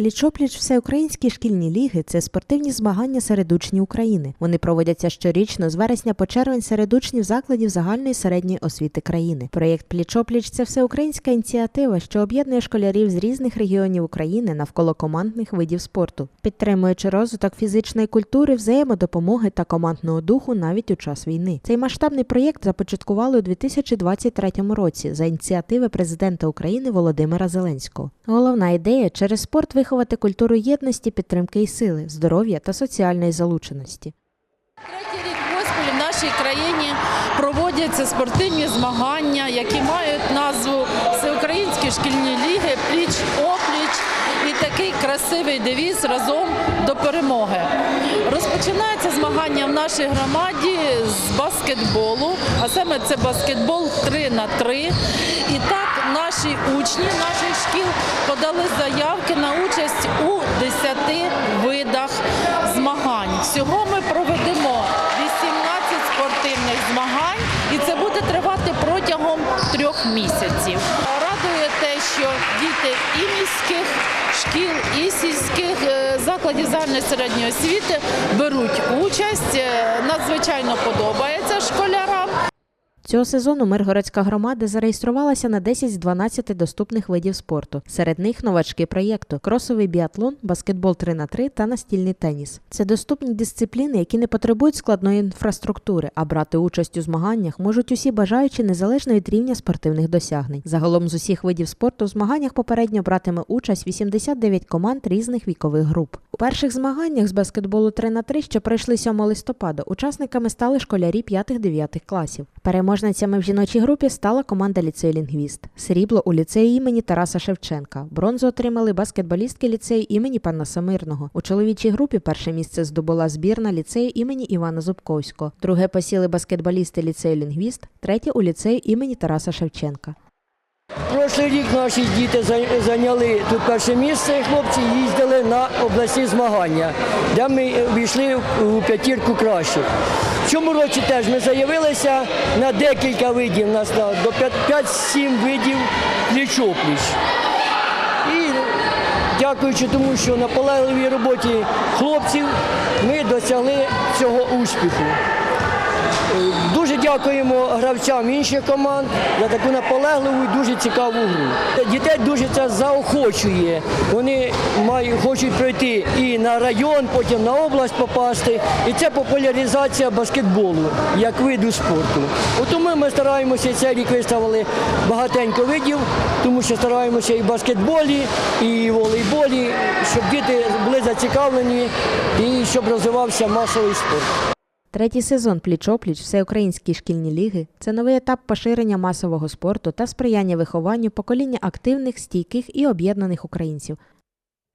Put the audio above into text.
Пліч-опліч всеукраїнські шкільні ліги це спортивні змагання серед учнів України. Вони проводяться щорічно з вересня по червень серед учнів закладів загальної середньої освіти країни. Проєкт Пліч-опліч це всеукраїнська ініціатива, що об'єднує школярів з різних регіонів України навколо командних видів спорту, підтримуючи розвиток фізичної культури, взаємодопомоги та командного духу навіть у час війни. Цей масштабний проєкт започаткували у 2023 році за ініціативи президента України Володимира Зеленського. Головна ідея через спорт виховати культуру єдності, підтримки і сили, здоров'я та соціальної залученості. Третій рік поспіль в нашій країні проводяться спортивні змагання, які мають назву Всеукраїнські шкільні ліги пліч опліч і такий красивий девіз разом до перемоги. Розпочинається змагання в нашій громаді з баскетболу, а саме це баскетбол 3 на 3. І так наші учні наших шкіл подали заявки на участь у 10 видах змагань. Всього ми проведемо 18 спортивних змагань, і це буде тривати протягом трьох місяців. Радує те, що діти і міських шкіл, і сільських е, закладів загальної середньої освіти беруть участь. Е, Надзвичайно подобається школярам. Цього сезону Миргородська громада зареєструвалася на 10 з 12 доступних видів спорту. Серед них новачки проєкту: кросовий біатлон, баскетбол 3 на 3 та настільний теніс. Це доступні дисципліни, які не потребують складної інфраструктури, а брати участь у змаганнях можуть усі бажаючі незалежно від рівня спортивних досягнень. Загалом з усіх видів спорту в змаганнях попередньо братиме участь 89 команд різних вікових груп. У перших змаганнях з баскетболу 3 на 3 що пройшли 7 листопада, учасниками стали школярі 5-9 класів. Переможницями в жіночій групі стала команда ліцею Лінгвіст. Срібло у ліцеї імені Тараса Шевченка. Бронзу отримали баскетболістки ліцею імені Панаса Мирного. У чоловічій групі перше місце здобула збірна ліцею імені Івана Зубковського. Друге посіли баскетболісти ліцею Лінгвіст, третє у ліцею імені Тараса Шевченка. Прошлий рік наші діти зайняли тут перше місце. Хлопці їздили на обласні змагання, де ми війшли у п'ятірку кращих. Цьому році теж ми заявилися на декілька видів, нас до 5-7 видів пліч-опліч. І дякуючи тому, що наполегливій роботі хлопців ми досягли цього успіху. Дуже дякуємо гравцям інших команд за таку наполегливу і дуже цікаву гру. Дітей дуже це заохочує. Вони мають, хочуть пройти і на район, потім на область попасти. І це популяризація баскетболу як виду спорту. От Тому ми стараємося цей рік виставили багатенько видів, тому що стараємося і в баскетболі, і в волейболі, щоб діти були зацікавлені і щоб розвивався масовий спорт. Третій сезон Пліч-опліч Всеукраїнські шкільні ліги це новий етап поширення масового спорту та сприяння вихованню покоління активних, стійких і об'єднаних українців.